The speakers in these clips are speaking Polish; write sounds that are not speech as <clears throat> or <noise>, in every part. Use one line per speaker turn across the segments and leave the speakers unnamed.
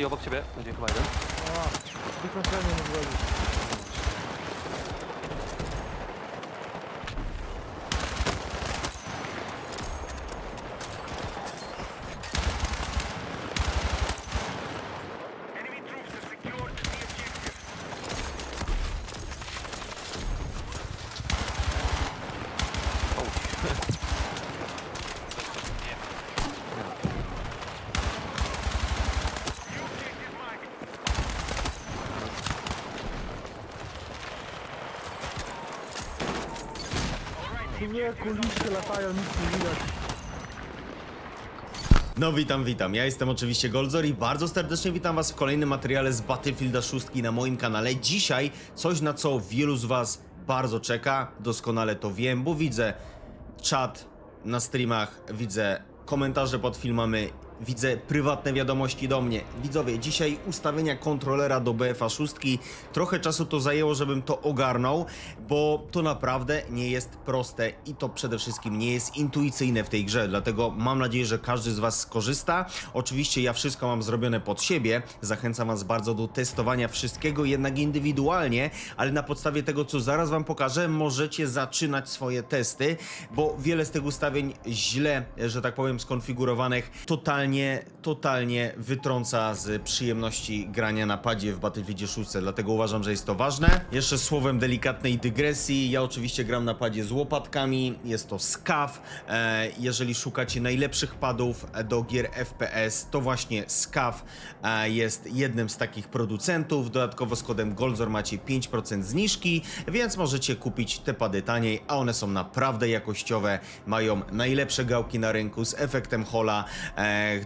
Taddy obok ciebie, będzie chyba jeden.
A, wykończenie nie zrobić.
Enemy
Człowieku, liście latają, nic nie widać.
No witam, witam. Ja jestem oczywiście Goldzor i bardzo serdecznie witam was w kolejnym materiale z Battlefielda 6 na moim kanale. Dzisiaj coś na co wielu z was bardzo czeka, doskonale to wiem, bo widzę czat na streamach, widzę komentarze pod filmami, widzę prywatne wiadomości do mnie. Widzowie, dzisiaj ustawienia kontrolera do BFA 6. Trochę czasu to zajęło, żebym to ogarnął, bo to naprawdę nie jest proste i to przede wszystkim nie jest intuicyjne w tej grze, dlatego mam nadzieję, że każdy z Was skorzysta. Oczywiście ja wszystko mam zrobione pod siebie, zachęcam Was bardzo do testowania wszystkiego, jednak indywidualnie, ale na podstawie tego, co zaraz Wam pokażę, możecie zaczynać swoje testy, bo wiele z tych ustawień źle, że tak powiem, skonfigurowanych, totalnie, totalnie wytrąca z przyjemności grania na padzie w Battlefieldzie 6, dlatego uważam, że jest to ważne. Jeszcze słowem delikatnej dygresji, ja oczywiście gram na padzie z łopatkami, jest to SCAF. E, jeżeli szukacie najlepszych padów do gier FPS, to właśnie SCAF e, jest jednym z takich producentów. Dodatkowo z kodem Goldzor macie 5% zniżki, więc możecie kupić te pady taniej, a one są naprawdę jakościowe, mają najlepsze gałki na rynku z efektem hola,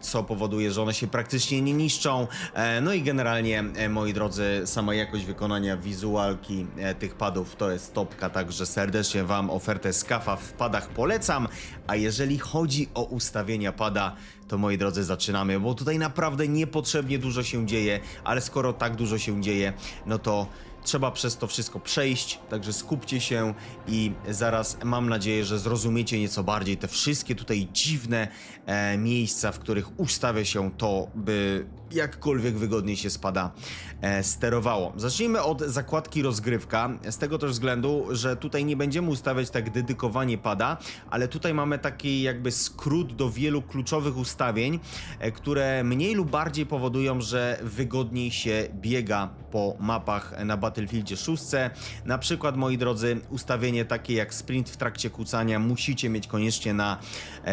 co powoduje, że one się praktycznie nie niszczą. E, no i generalnie, e, moi drodzy, sama jakość wykonania wizualki e, tych padów to jest topka, także serdecznie Wam ofertę Skafa w padach polecam. A jeżeli chodzi o ustawienia pada, to moi drodzy zaczynamy, bo tutaj naprawdę niepotrzebnie dużo się dzieje, ale skoro tak dużo się dzieje, no to trzeba przez to wszystko przejść, także skupcie się i zaraz mam nadzieję, że zrozumiecie nieco bardziej te wszystkie tutaj dziwne e, miejsca, w których ustawia się to, by jakkolwiek wygodniej się spada e, sterowało. Zacznijmy od zakładki rozgrywka, z tego też względu, że tutaj nie będziemy ustawiać tak dedykowanie pada, ale tutaj mamy taki jakby skrót do wielu kluczowych ustawień, e, które mniej lub bardziej powodują, że wygodniej się biega po mapach na Battlefieldzie 6. Na przykład, moi drodzy, ustawienie takie jak sprint w trakcie kucania musicie mieć koniecznie na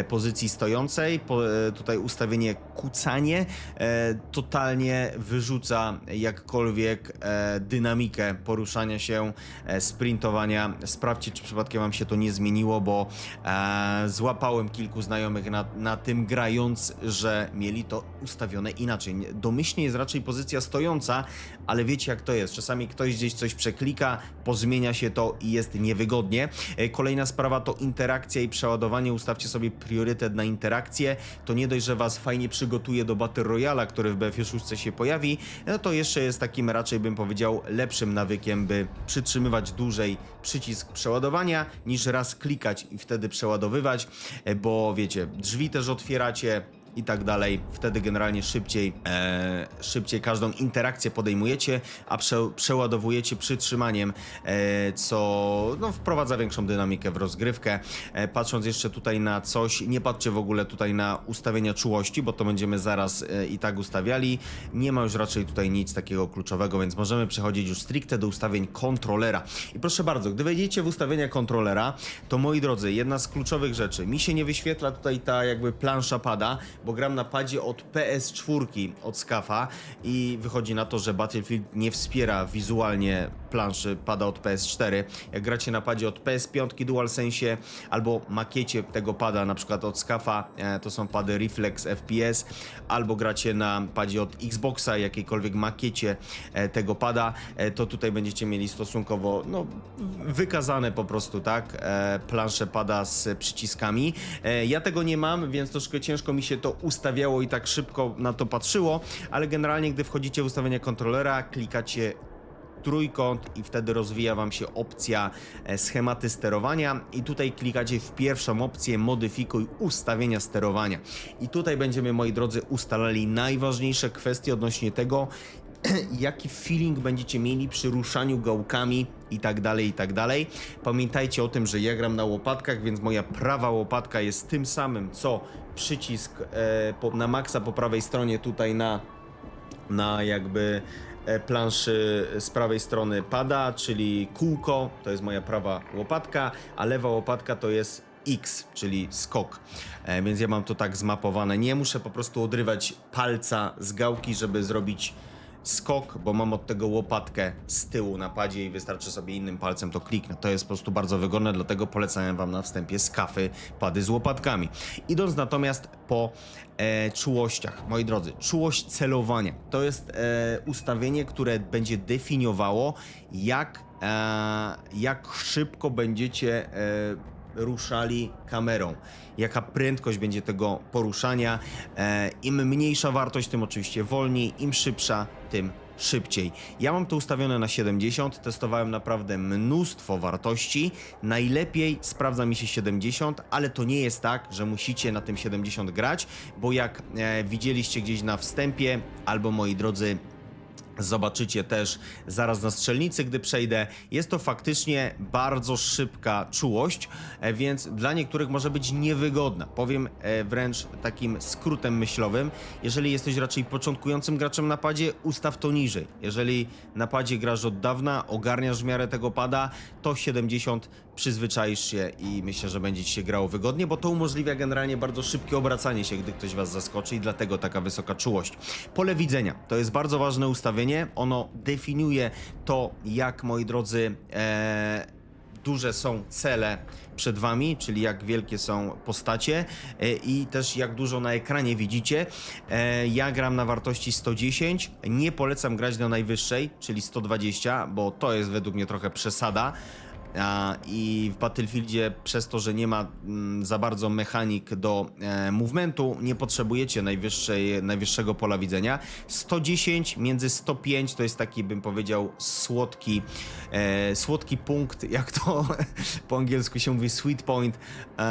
pozycji stojącej. Po, e, tutaj ustawienie kucanie e, totalnie wyrzuca jakkolwiek e, dynamikę poruszania się, e, sprintowania. Sprawdźcie, czy przypadkiem wam się to nie zmieniło, bo e, złapałem kilku znajomych na, na tym grając, że mieli to ustawione inaczej. Nie- Domyślnie jest raczej pozycja stojąca, ale wiecie jak to jest. Czasami ktoś gdzieś coś przeklika, pozmienia się to i jest niewygodnie. E, Kolejna sprawa to interakcja i przeładowanie. Ustawcie sobie priorytet na interakcję. To nie dość, że was fajnie przygotuje do Battle Royala, który w BF6 się pojawi, no to jeszcze jest takim raczej bym powiedział lepszym nawykiem, by przytrzymywać dłużej przycisk przeładowania niż raz klikać i wtedy przeładowywać, bo wiecie, drzwi też otwieracie, i tak dalej. Wtedy generalnie szybciej, e, szybciej każdą interakcję podejmujecie, a prze, przeładowujecie przytrzymaniem, e, co no, wprowadza większą dynamikę w rozgrywkę. E, patrząc jeszcze tutaj na coś, nie patrzcie w ogóle tutaj na ustawienia czułości, bo to będziemy zaraz e, i tak ustawiali. Nie ma już raczej tutaj nic takiego kluczowego, więc możemy przechodzić już stricte do ustawień kontrolera. I proszę bardzo, gdy wejdziecie w ustawienia kontrolera, to moi drodzy, jedna z kluczowych rzeczy, mi się nie wyświetla tutaj ta jakby plansza pada, bo gram na padzie od PS4 od Skafa i wychodzi na to, że Battlefield nie wspiera wizualnie planszy pada od PS4. Jak gracie na padzie od PS5 DualSense albo makiecie tego pada na przykład od Skafa, e, to są pady Reflex FPS, albo gracie na padzie od Xboxa, jakiejkolwiek makiecie e, tego pada, e, to tutaj będziecie mieli stosunkowo no, wykazane po prostu, tak, plansze pada z przyciskami. Ja tego nie mam, więc troszkę ciężko mi się to ustawiało i tak szybko na to patrzyło, ale generalnie gdy wchodzicie w ustawienia kontrolera, klikacie trójkąt i wtedy rozwija Wam się opcja e, schematy sterowania i tutaj klikacie w pierwszą opcję modyfikuj ustawienia sterowania. I tutaj będziemy, moi drodzy, ustalali najważniejsze kwestie odnośnie tego, <clears throat> jaki feeling będziecie mieli przy ruszaniu gałkami i tak dalej, i tak dalej. Pamiętajcie o tym, że ja gram na łopatkach, więc moja prawa łopatka jest tym samym, co przycisk e, po, na maksa po prawej stronie tutaj na, na jakby e, planszy z prawej strony pada, czyli kółko, to jest moja prawa łopatka, a lewa łopatka to jest X, czyli skok. E, więc ja mam to tak zmapowane. Nie muszę po prostu odrywać palca z gałki, żeby zrobić skok, bo mam od tego łopatkę z tyłu na padzie i wystarczy sobie innym palcem to kliknę. To jest po prostu bardzo wygodne, dlatego polecałem wam na wstępie z kafy pady z łopatkami. Idąc natomiast po e, czułościach, moi drodzy, czułość celowania to jest e, ustawienie, które będzie definiowało jak, e, jak szybko będziecie e, ruszali kamerą. Jaka prędkość będzie tego poruszania. E, Im mniejsza wartość, tym oczywiście wolniej, im szybsza, tym szybciej. Ja mam to ustawione na 70, testowałem naprawdę mnóstwo wartości. Najlepiej sprawdza mi się 70, ale to nie jest tak, że musicie na tym 70 grać, bo jak e, widzieliście gdzieś na wstępie, albo moi drodzy Zobaczycie też zaraz na strzelnicy, gdy przejdę. Jest to faktycznie bardzo szybka czułość, e, więc dla niektórych może być niewygodna. Powiem e, wręcz takim skrótem myślowym. Jeżeli jesteś raczej początkującym graczem na padzie, ustaw to niżej. Jeżeli na padzie grasz od dawna, ogarniasz w miarę tego pada, to 70 przyzwyczaisz się i myślę, że będzie ci się grało wygodnie, bo to umożliwia generalnie bardzo szybkie obracanie się, gdy ktoś was zaskoczy i dlatego taka wysoka czułość. Pole widzenia to jest bardzo ważne ustawienie. Ono definiuje to, jak moi drodzy. E, duże są cele przed wami, czyli jak wielkie są postacie e, i też jak dużo na ekranie widzicie. E, Ja gram na wartości 110, nie polecam grać na najwyższej, czyli 120, bo to jest według mnie trochę przesada. I w Battlefieldzie przez to, że nie ma mm, za bardzo mechanik do e, movementu, nie potrzebujecie najwyższej, najwyższego pola widzenia. 110 między 105 to jest taki, bym powiedział, słodki, e, słodki punkt, jak to <laughs> po angielsku się mówi, sweet point. E,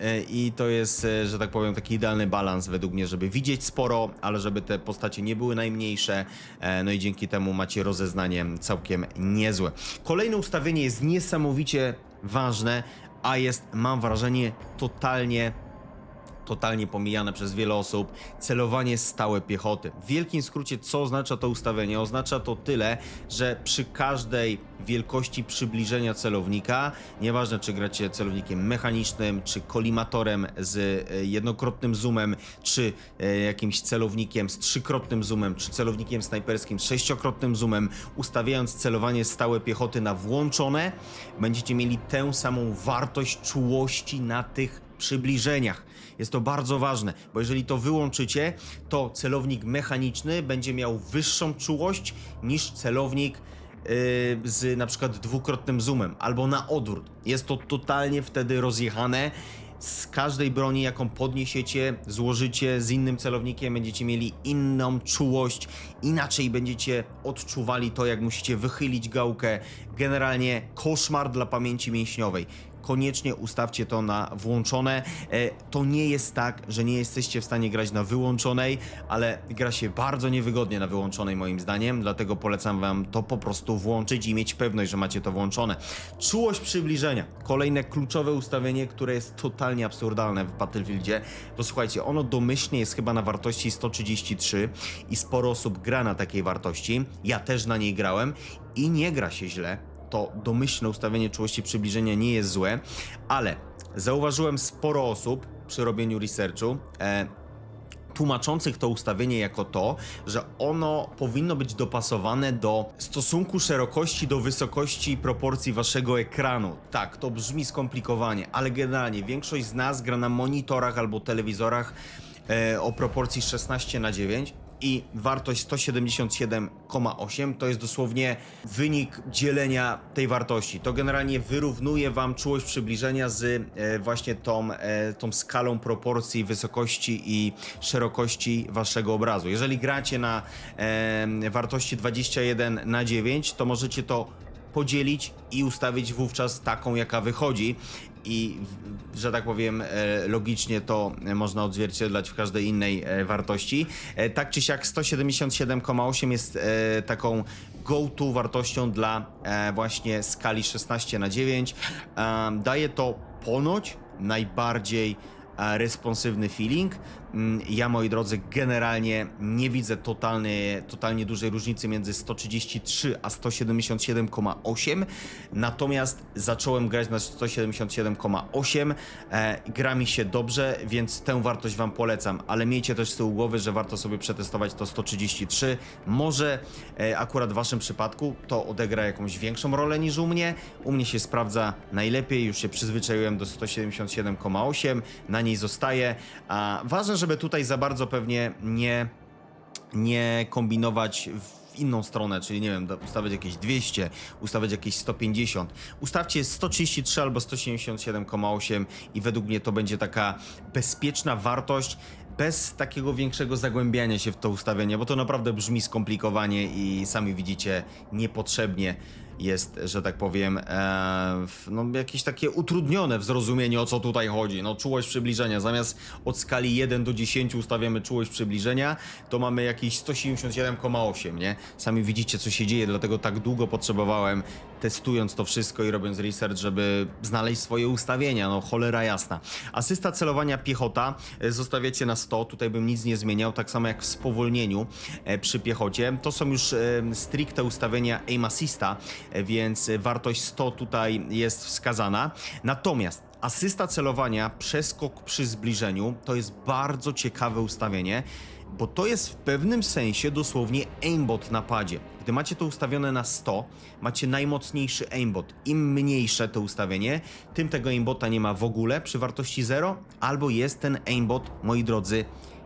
e, I to jest, e, że tak powiem, taki idealny balans według mnie, żeby widzieć sporo, ale żeby te postacie nie były najmniejsze. E, no i dzięki temu macie rozeznanie całkiem niezłe. Kolejne ustawienie jest niesamowicie ważne, a jest, mam wrażenie, totalnie totalnie pomijane przez wiele osób, celowanie stałe piechoty. W wielkim skrócie, co oznacza to ustawienie? Oznacza to tyle, że przy każdej wielkości przybliżenia celownika, nieważne czy gracie celownikiem mechanicznym, czy kolimatorem z e, jednokrotnym zoomem, czy e, jakimś celownikiem z trzykrotnym zoomem, czy celownikiem snajperskim z sześciokrotnym zoomem, ustawiając celowanie stałe piechoty na włączone, będziecie mieli tę samą wartość czułości na tych przybliżeniach. Jest to bardzo ważne, bo jeżeli to wyłączycie, to celownik mechaniczny będzie miał wyższą czułość niż celownik yy, z na przykład dwukrotnym zoomem albo na odwrót. Jest to totalnie wtedy rozjechane. Z każdej broni, jaką podniesiecie, złożycie z innym celownikiem, będziecie mieli inną czułość, inaczej będziecie odczuwali to, jak musicie wychylić gałkę. Generalnie koszmar dla pamięci mięśniowej koniecznie ustawcie to na włączone. E, To nie jest tak, że nie jesteście w stanie grać na wyłączonej, ale gra się bardzo niewygodnie na wyłączonej moim zdaniem, dlatego polecam wam to po prostu włączyć i mieć pewność, że macie to włączone. Czułość przybliżenia. Kolejne kluczowe ustawienie, które jest totalnie absurdalne w Battlefieldzie. To słuchajcie, ono domyślnie jest chyba na wartości 133 i sporo osób gra na takiej wartości. Ja też na niej grałem i nie gra się źle to domyślne ustawienie czułości przybliżenia nie jest złe, ale zauważyłem sporo osób przy robieniu researchu. E, tłumaczących to ustawienie jako to, że ono powinno być dopasowane do stosunku szerokości do wysokości proporcji waszego ekranu. Tak, to brzmi skomplikowanie, ale generalnie większość z nas gra na monitorach albo telewizorach e, o proporcji 16 na 9 i wartość 177,8 to jest dosłownie wynik dzielenia tej wartości. To generalnie wyrównuje wam czułość przybliżenia z e, właśnie tą, e, tą skalą proporcji wysokości i szerokości waszego obrazu. Jeżeli gracie na e, wartości 21 na 9, to możecie to podzielić i ustawić wówczas taką, jaka wychodzi. I, że tak powiem, e, logicznie to można odzwierciedlać w każdej innej e, wartości. E, Tak czy siak 177,8 jest taką go-to wartością dla właśnie skali 16 na 9. E, Daje to ponoć najbardziej responsywny feeling. Mm, Ja, moi drodzy, generalnie nie widzę totalnie, totalnie dużej różnicy między 133 a 177,8. Natomiast zacząłem grać na 177,8. E, gra mi się dobrze, więc tę wartość Wam polecam, ale miejcie też z tyłu głowy, że warto sobie przetestować to 133. Może e, akurat w Waszym przypadku to odegra jakąś większą rolę niż u mnie. U mnie się sprawdza najlepiej, już się przyzwyczaiłem do 177,8, na niej zostaję. A ważne, żeby tutaj za bardzo pewnie nie nie kombinować w inną stronę, czyli nie wiem, ustawiać jakieś 200, ustawiać jakieś 150. Ustawcie 133 albo 177,8 i według mnie to będzie taka bezpieczna wartość bez takiego większego zagłębiania się w to ustawienie, bo to naprawdę brzmi skomplikowanie i sami widzicie niepotrzebnie jest, że tak powiem, e, no, jakieś takie utrudnione w zrozumieniu o co tutaj chodzi. No, czułość przybliżenia. Zamiast od skali 1 do 10 ustawiamy czułość przybliżenia, to mamy jakieś 177,8, nie? Sami widzicie, co się dzieje, dlatego tak długo potrzebowałem, testując to wszystko i robiąc research, żeby znaleźć swoje ustawienia. No, cholera jasna. Asysta celowania piechota e, zostawiacie na 100, tutaj bym nic nie zmieniał, tak samo jak w spowolnieniu e, przy piechocie. To są już e, stricte ustawienia aim assista, więc wartość 100 tutaj jest wskazana. Natomiast asysta celowania, przeskok przy zbliżeniu, to jest bardzo ciekawe ustawienie, bo to jest w pewnym sensie dosłownie aimbot na padzie. Gdy macie to ustawione na 100, macie najmocniejszy aimbot. Im mniejsze to ustawienie, tym tego aimbota nie ma w ogóle przy wartości 0, albo jest ten aimbot, moi drodzy,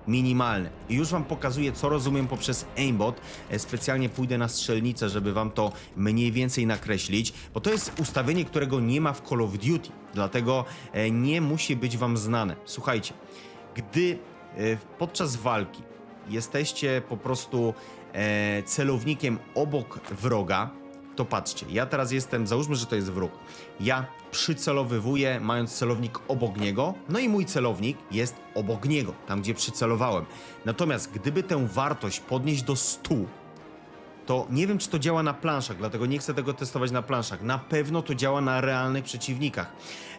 minimalny. I już wam pokazuję, co rozumiem poprzez aimbot. E, Specjalnie pójdę na strzelnicę, żeby wam to mniej więcej nakreślić, bo to jest ustawienie, którego nie ma w Call of Duty, dlatego e, nie musi być wam znane. Słuchajcie, gdy e, podczas walki jesteście po prostu e, celownikiem obok wroga, to patrzcie, ja teraz jestem, załóżmy, że to jest wróg. Ja przycelowywuję, mając celownik obok niego, no i mój celownik jest obok niego, tam gdzie przycelowałem. Natomiast gdyby tę wartość podnieść do 100, to nie wiem, czy to działa na planszach, dlatego nie chcę tego testować na planszach. Na pewno to działa na realnych przeciwnikach.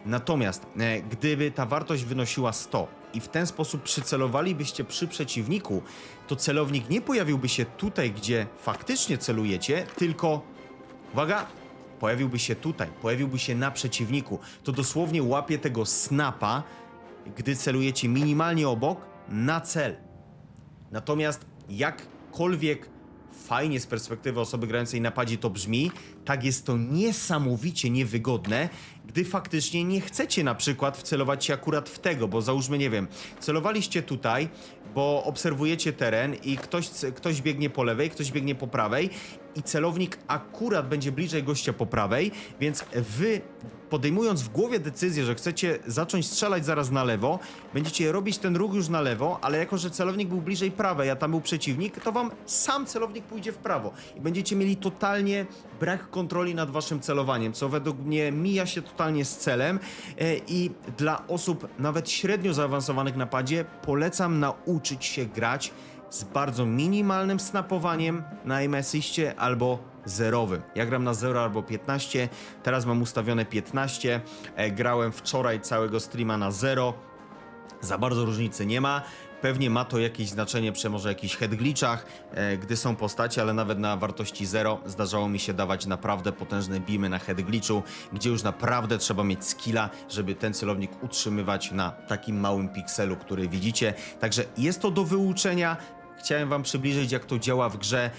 Natomiast e, gdyby ta wartość wynosiła 100 i w ten sposób przycelowalibyście przy przeciwniku, to celownik nie pojawiłby się tutaj, gdzie faktycznie celujecie, tylko uwaga, pojawiłby się tutaj, pojawiłby się na przeciwniku. To dosłownie łapie tego snapa, gdy celujecie minimalnie obok, na cel. Natomiast jakkolwiek fajnie z perspektywy osoby grającej na padzie to brzmi, tak jest to niesamowicie niewygodne, gdy faktycznie nie chcecie na przykład wcelować się akurat w tego, bo załóżmy, nie wiem, celowaliście tutaj, bo obserwujecie teren i ktoś, ktoś biegnie po lewej, ktoś biegnie po prawej i celownik akurat będzie bliżej gościa po prawej, więc wy podejmując w głowie decyzję, że chcecie zacząć strzelać zaraz na lewo, będziecie robić ten ruch już na lewo, ale jako, że celownik był bliżej prawej, a tam był przeciwnik, to wam sam celownik pójdzie w prawo i będziecie mieli totalnie brak kontroli nad waszym celowaniem, co według mnie mija się totalnie z celem e, i dla osób nawet średnio zaawansowanych na padzie polecam nauczyć się grać z bardzo minimalnym snapowaniem na aim assistie albo zerowym. Ja gram na 0 albo 15, teraz mam ustawione 15. E, grałem wczoraj całego streama na 0. Za bardzo różnicy nie ma. Pewnie ma to jakieś znaczenie przy może jakichś head glitchach, e, gdy są postacie, ale nawet na wartości 0 zdarzało mi się dawać naprawdę potężne beamy na head glitchu, gdzie już naprawdę trzeba mieć skilla, żeby ten celownik utrzymywać na takim małym pikselu, który widzicie. Także jest to do wyuczenia. Chciałem wam przybliżyć, jak to działa w grze.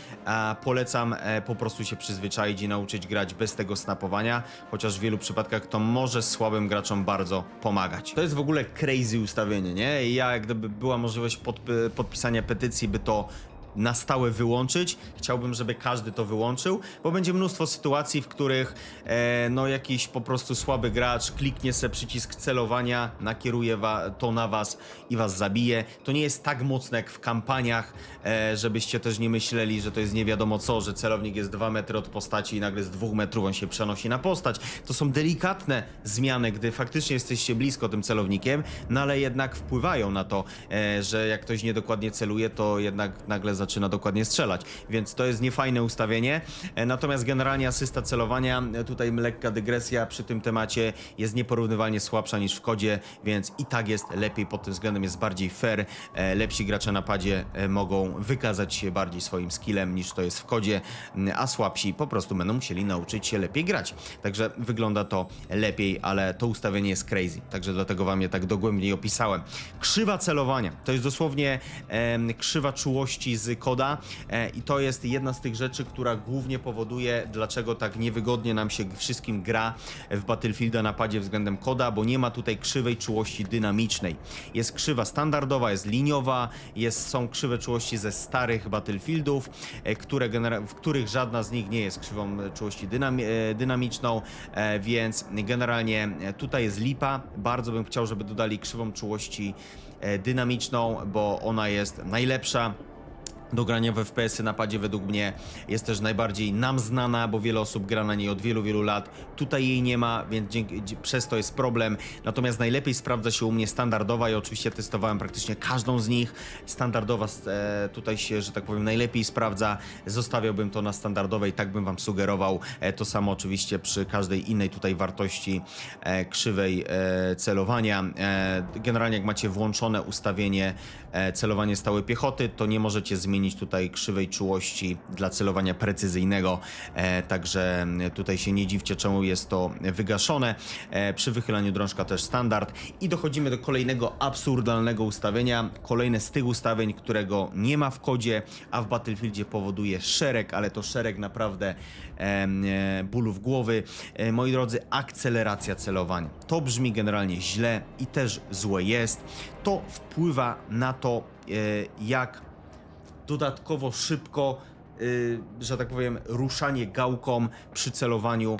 Polecam e, po prostu się przyzwyczaić i nauczyć grać bez tego snapowania, chociaż w wielu przypadkach to może słabym graczom bardzo pomagać. To jest w ogóle crazy ustawienie, nie? I ja, jak gdyby była możliwość podp- podpisania petycji, by to na stałe wyłączyć. Chciałbym, żeby każdy to wyłączył, bo będzie mnóstwo sytuacji, w których e, no jakiś po prostu słaby gracz kliknie sobie przycisk celowania, nakieruje to na was i was zabije. To nie jest tak mocne jak w kampaniach, e, żebyście też nie myśleli, że to jest nie wiadomo co, że celownik jest 2 metry od postaci i nagle z 2 metrów on się przenosi na postać. To są delikatne zmiany, gdy faktycznie jesteście blisko tym celownikiem, no ale jednak wpływają na to, e, że jak ktoś niedokładnie celuje, to jednak nagle zaczyna dokładnie strzelać. Więc to jest niefajne ustawienie. E, natomiast generalnie asysta celowania, e, tutaj lekka dygresja przy tym temacie, jest nieporównywalnie słabsza niż w kodzie, więc i tak jest lepiej pod tym względem, jest bardziej fair. E, lepsi gracze na padzie e, mogą wykazać się bardziej swoim skillem niż to jest w kodzie, a słabsi po prostu będą musieli nauczyć się lepiej grać. Także wygląda to lepiej, ale to ustawienie jest crazy, także dlatego wam je tak dogłębniej opisałem. Krzywa celowania to jest dosłownie em, krzywa czułości z koda e, i to jest jedna z tych rzeczy, która głównie powoduje, dlaczego tak niewygodnie nam się wszystkim gra w Battlefielda na padzie względem koda, bo nie ma tutaj krzywej czułości dynamicznej. Jest krzywa standardowa, jest liniowa, jest, są krzywe czułości ze starych Battlefieldów, e, które w których żadna z nich nie jest krzywą czułości e, dynamiczną, więc generalnie tutaj jest lipa. Bardzo bym chciał, żeby dodali krzywą czułości dynamiczną, bo ona jest najlepsza do grania w FPS-y na padzie według mnie jest też najbardziej nam znana, bo wiele osób gra na niej od wielu, wielu lat. Tutaj jej nie ma, więc dzięki, przez to jest problem. Natomiast najlepiej sprawdza się u mnie standardowa i oczywiście testowałem praktycznie każdą z nich. Standardowa e, tutaj się, że tak powiem, najlepiej sprawdza. Zostawiałbym to na standardowej, tak bym wam sugerował. E, to samo oczywiście przy każdej innej tutaj wartości e, krzywej e, celowania. E, generalnie jak macie włączone ustawienie e, celowanie stałe piechoty, to nie możecie zmienić tutaj krzywej czułości dla celowania precyzyjnego. E, także tutaj się nie dziwcie, czemu jest to wygaszone. E, przy wychylaniu drążka też standard. I dochodzimy do kolejnego absurdalnego ustawienia. Kolejne z tych ustawień, którego nie ma w kodzie, a w Battlefieldzie powoduje szereg, ale to szereg naprawdę e, bólów głowy. Moi drodzy, akceleracja celowania. To brzmi generalnie źle i też złe jest. To wpływa na to, jak dodatkowo szybko, y, że tak powiem, ruszanie gałką przy celowaniu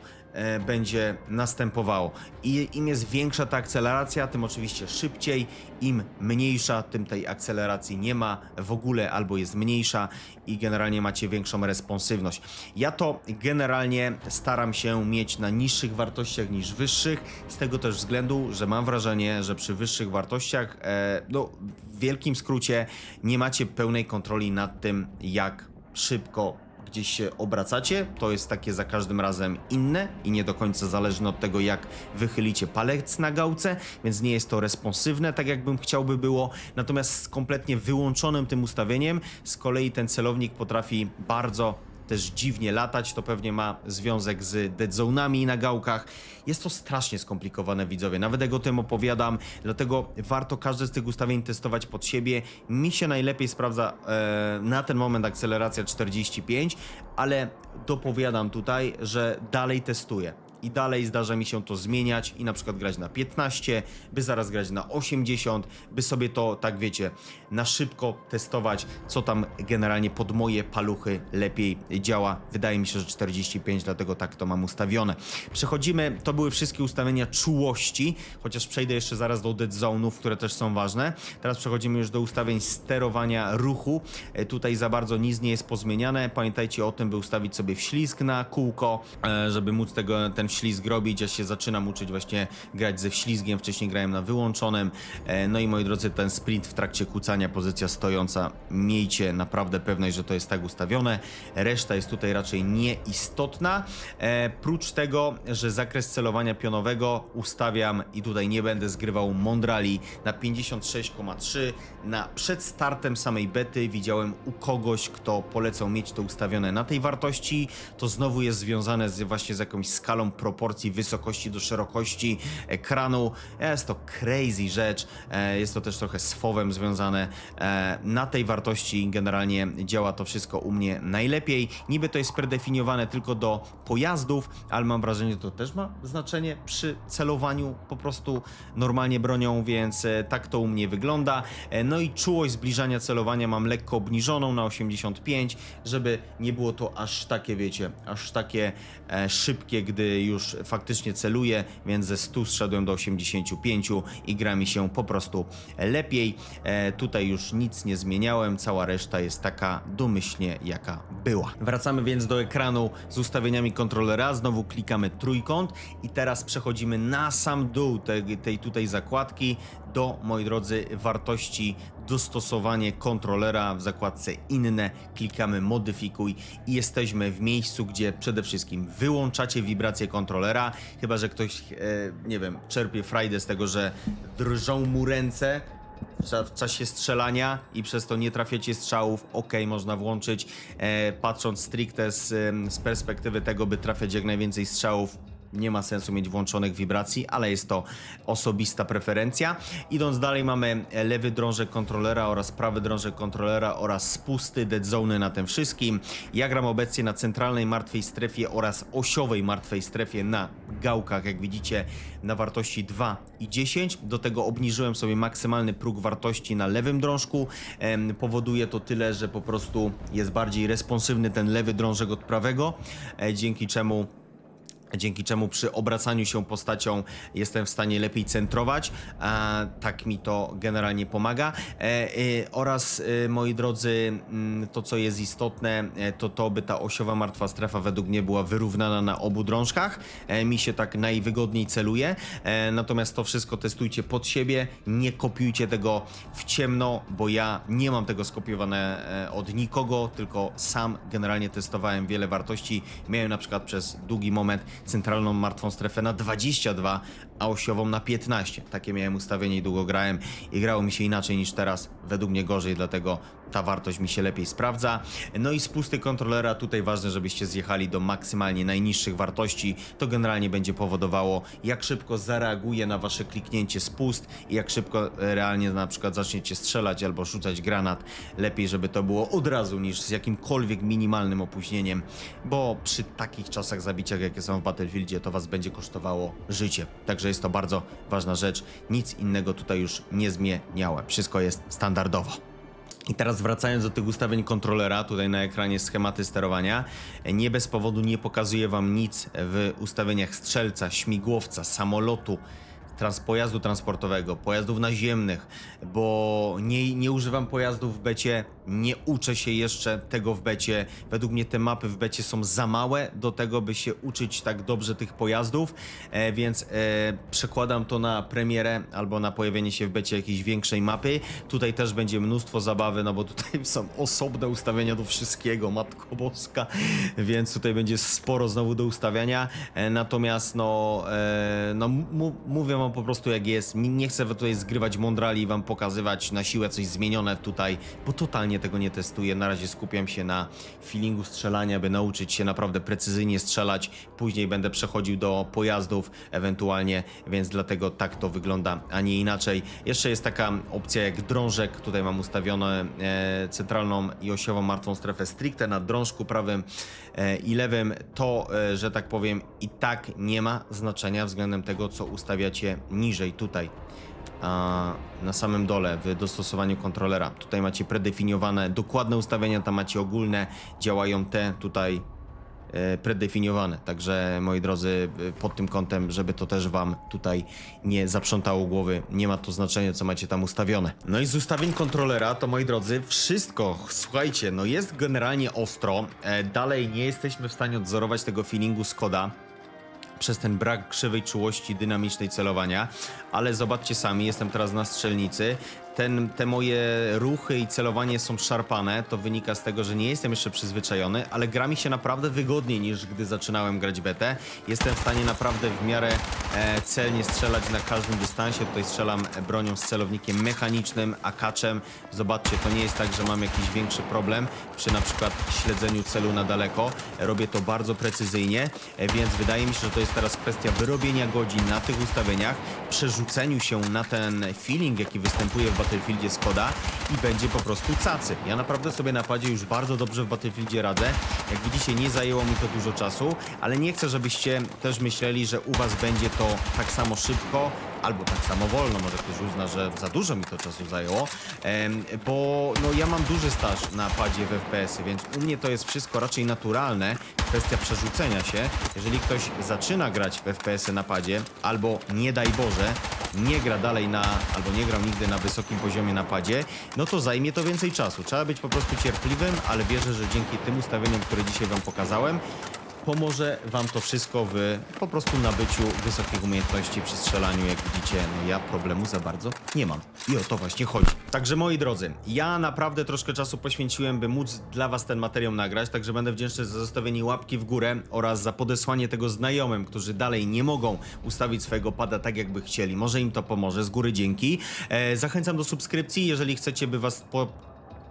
będzie następowało. I im jest większa ta akceleracja, tym oczywiście szybciej, im mniejsza, tym tej akceleracji nie ma w ogóle albo jest mniejsza i generalnie macie większą responsywność. Ja to generalnie staram się mieć na niższych wartościach niż wyższych, z tego też względu, że mam wrażenie, że przy wyższych wartościach, e, no w wielkim skrócie, nie macie pełnej kontroli nad tym, jak szybko gdzieś się obracacie. To jest takie za każdym razem inne i nie do końca zależne od tego, jak wychylicie palec na gałce, więc nie jest to responsywne, tak jakbym chciałby było. Natomiast z kompletnie wyłączonym tym ustawieniem, z kolei ten celownik potrafi bardzo też dziwnie latać, to pewnie ma związek z dead zone'ami na gałkach. Jest to strasznie skomplikowane, widzowie. Nawet jak o tym opowiadam, dlatego warto każde z tych ustawień testować pod siebie. Mi się najlepiej sprawdza e, na ten moment akceleracja 45, ale dopowiadam tutaj, że dalej testuję. I dalej zdarza mi się to zmieniać i na przykład grać na 15, by zaraz grać na 80, by sobie to, tak wiecie, na szybko testować, co tam generalnie pod moje paluchy lepiej działa. Wydaje mi się, że 45, dlatego tak to mam ustawione. Przechodzimy, to były wszystkie ustawienia czułości, chociaż przejdę jeszcze zaraz do dead zone'ów, które też są ważne. Teraz przechodzimy już do ustawień sterowania ruchu. E, Tutaj za bardzo nic nie jest pozmieniane. Pamiętajcie o tym, by ustawić sobie wślizg na kółko, e, żeby móc tego, ten wślizg robić. Ja się zaczynam uczyć właśnie grać ze wślizgiem. Wcześniej grałem na wyłączonym. E, No i moi drodzy, ten sprint w trakcie kłócania, pozycja stojąca, miejcie naprawdę pewność, że to jest tak ustawione. Reszta jest tutaj raczej nieistotna. E, prócz tego, że zakres celowania pionowego ustawiam i tutaj nie będę zgrywał Mondrali na 56,3. Na przed startem samej bety widziałem u kogoś, kto polecał mieć to ustawione na tej wartości. To znowu jest związane z, właśnie z jakąś skalą proporcji wysokości do szerokości ekranu. Jest to crazy rzecz, e, jest to też trochę z FOWem związane. E, Na tej wartości generalnie działa to wszystko u mnie najlepiej. Niby to jest predefiniowane tylko do pojazdów, ale mam wrażenie, że to też ma znaczenie przy celowaniu po prostu normalnie bronią, więc e, tak to u mnie wygląda. E, No i czułość zbliżania celowania mam lekko obniżoną na 85, żeby nie było to aż takie, wiecie, aż takie e, szybkie, gdy już faktycznie celuję, więc ze 100 zszedłem do 85 i gra mi się po prostu lepiej. E, tutaj już nic nie zmieniałem, cała reszta jest taka domyślnie jaka była. Wracamy więc do ekranu z ustawieniami kontrolera, znowu klikamy trójkąt i teraz przechodzimy na sam dół tej, tej tutaj zakładki do, moi drodzy, wartości dostosowanie kontrolera. W zakładce inne, klikamy modyfikuj i jesteśmy w miejscu, gdzie przede wszystkim wyłączacie wibrację kontrolera, chyba że ktoś, e, nie wiem, czerpie frajdę z tego, że drżą mu ręce, w cza- w czasie strzelania i przez to nie trafiacie strzałów, ok, można włączyć. E, patrząc stricte z, z perspektywy tego, by trafiać jak najwięcej strzałów, nie ma sensu mieć włączonych wibracji, ale jest to osobista preferencja. Idąc dalej mamy lewy drążek kontrolera oraz prawy drążek kontrolera oraz spusty dead zone na tym wszystkim. Ja gram obecnie na centralnej martwej strefie oraz osiowej martwej strefie na gałkach, jak widzicie, na wartości 2 i 10. Do tego obniżyłem sobie maksymalny próg wartości na lewym drążku. Powoduje to tyle, że po prostu jest bardziej responsywny ten lewy drążek od prawego, e, dzięki czemu dzięki czemu przy obracaniu się postacią jestem w stanie lepiej centrować. A, tak mi to generalnie pomaga. E, e, oraz, e, moi drodzy, mm, to co jest istotne, e, to to, by ta osiowa martwa strefa według mnie była wyrównana na obu drążkach. E, mi się tak najwygodniej celuje. E, natomiast to wszystko testujcie pod siebie. Nie kopiujcie tego w ciemno, bo ja nie mam tego skopiowane e, od nikogo, tylko sam generalnie testowałem wiele wartości. Miałem na przykład przez długi moment centralną martwą strefę na 22, a osiową na 15. Takie miałem ustawienie i długo grałem i grało mi się inaczej niż teraz. Według mnie gorzej, dlatego ta wartość mi się lepiej sprawdza. No i spusty kontrolera, tutaj ważne, żebyście zjechali do maksymalnie najniższych wartości. To generalnie będzie powodowało, jak szybko zareaguje na wasze kliknięcie spust i jak szybko realnie na przykład zaczniecie strzelać albo rzucać granat. Lepiej, żeby to było od razu niż z jakimkolwiek minimalnym opóźnieniem, bo przy takich czasach zabicia, jakie są w Battlefieldzie, to was będzie kosztowało życie. Także jest to bardzo ważna rzecz. Nic innego tutaj już nie zmieniałem. Wszystko jest standardowo. I teraz wracając do tych ustawień kontrolera, tutaj na ekranie schematy sterowania, nie bez powodu nie pokazuję wam nic w ustawieniach strzelca, śmigłowca, samolotu, trans pojazdu transportowego, pojazdów naziemnych, bo nie, nie używam pojazdów w becie, nie uczę się jeszcze tego w becie. Według mnie te mapy w becie są za małe do tego, by się uczyć tak dobrze tych pojazdów, e, więc e, przekładam to na premierę albo na pojawienie się w becie jakiejś większej mapy. Tutaj też będzie mnóstwo zabawy, no bo tutaj <laughs> są osobne ustawienia do wszystkiego, matko boska, więc tutaj będzie sporo znowu do ustawiania. E, natomiast no, e, no mówię po prostu jak jest. Mi- Nie chcę tutaj zgrywać mądrali i wam pokazywać na siłę coś zmienione tutaj, bo totalnie tego nie testuję. Na razie skupiam się na feelingu strzelania, by nauczyć się naprawdę precyzyjnie strzelać. Później będę przechodził do pojazdów ewentualnie, więc dlatego tak to wygląda, a nie inaczej. Jeszcze jest taka opcja jak drążek. Tutaj mam ustawione e, centralną i osiową martwą strefę stricte na drążku prawym i lewym. To, e, że tak powiem, i tak nie ma znaczenia względem tego, co ustawiacie niżej tutaj na samym dole w dostosowaniu kontrolera. Tutaj macie predefiniowane dokładne ustawienia, tam macie ogólne, działają te tutaj e, predefiniowane. Także moi drodzy, e, pod tym kątem, żeby to też wam tutaj nie zaprzątało głowy, nie ma to znaczenia, co macie tam ustawione. No i z ustawień kontrolera, to moi drodzy, wszystko, słuchajcie, no jest generalnie ostro. E, dalej nie jesteśmy w stanie odzorować tego feelingu Skoda przez ten brak krzywej czułości dynamicznej celowania, ale zobaczcie sami, jestem teraz na strzelnicy. Ten, te moje ruchy i celowanie są szarpane, to wynika z tego, że nie jestem jeszcze przyzwyczajony, ale gra mi się naprawdę wygodniej niż gdy zaczynałem grać betę. Jestem w stanie naprawdę w miarę e, celnie strzelać na każdym dystansie. Tutaj strzelam bronią z celownikiem mechanicznym, akaczem. Zobaczcie, to nie jest tak, że mam jakiś większy problem przy na przykład śledzeniu celu na daleko. Robię to bardzo precyzyjnie, e, więc wydaje mi się, że to jest teraz kwestia wyrobienia godzin na tych ustawieniach, przerzuceniu się na ten feeling, jaki występuje w Battlefieldzie Skoda i będzie po prostu cacy. Ja naprawdę sobie na padzie już bardzo dobrze w Battlefieldzie radzę. Jak widzicie, nie zajęło mi to dużo czasu, ale nie chcę, żebyście też myśleli, że u was będzie to tak samo szybko, albo tak samo wolno, może ktoś uzna, że za dużo mi to czasu zajęło, bo no, ja mam duży staż na padzie w FPS-y, więc u mnie to jest wszystko raczej naturalne, kwestia przerzucenia się. Jeżeli ktoś zaczyna grać w FPS-y na padzie, albo nie daj Boże, nie gra dalej na, albo nie grał nigdy na wysokim poziomie na padzie, no to zajmie to więcej czasu. Trzeba być po prostu cierpliwym, ale wierzę, że dzięki tym ustawieniom, które dzisiaj wam pokazałem, pomoże wam to wszystko w po prostu nabyciu wysokich umiejętności przy strzelaniu. Jak widzicie, no ja problemu za bardzo nie mam. I o to właśnie chodzi. Także moi drodzy, ja naprawdę troszkę czasu poświęciłem, by móc dla was ten materiał nagrać, także będę wdzięczny za zostawienie łapki w górę oraz za podesłanie tego znajomym, którzy dalej nie mogą ustawić swojego pada tak, jakby chcieli. Może im to pomoże, z góry dzięki. E, zachęcam do subskrypcji, jeżeli chcecie, by was po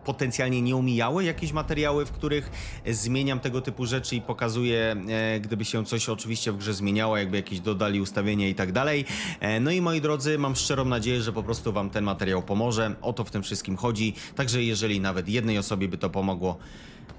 potencjalnie nie omijały jakieś materiały, w których zmieniam tego typu rzeczy i pokazuję, e, gdyby się coś oczywiście w grze zmieniało, jakby jakieś dodali ustawienia i tak dalej. E, no i moi drodzy, mam szczerą nadzieję, że po prostu wam ten materiał pomoże. O to w tym wszystkim chodzi. Także jeżeli nawet jednej osobie by to pomogło,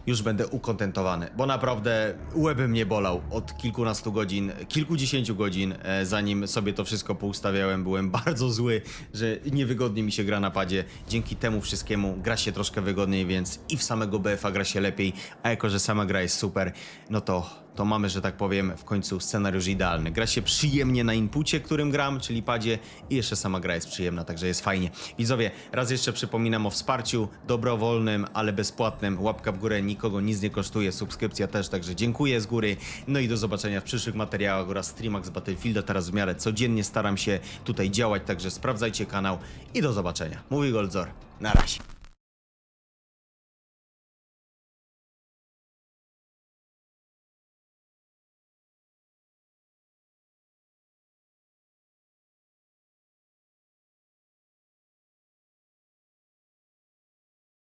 już będę ukontentowany, bo naprawdę łeb mnie bolał od kilkunastu godzin, kilkudziesięciu godzin, e, zanim sobie to wszystko poustawiałem. Byłem <laughs> bardzo zły, że niewygodnie mi się gra na padzie. Dzięki temu wszystkiemu gra się troszkę wygodniej, więc i w samego BF-a gra się lepiej, a jako, że sama gra jest super, no to to mamy, że tak powiem, w końcu scenariusz idealny. Gra się przyjemnie na inpucie, którym gram, czyli padzie i jeszcze sama gra jest przyjemna, także jest fajnie. Widzowie, raz jeszcze przypominam o wsparciu dobrowolnym, ale bezpłatnym. Łapka w górę nikogo nic nie kosztuje, subskrypcja też, także dziękuję z góry. No i do zobaczenia w przyszłych materiałach oraz streamach z Battlefielda. Teraz w miarę codziennie staram się tutaj działać, także sprawdzajcie kanał i do zobaczenia. Mówi Goldzor. Na razie.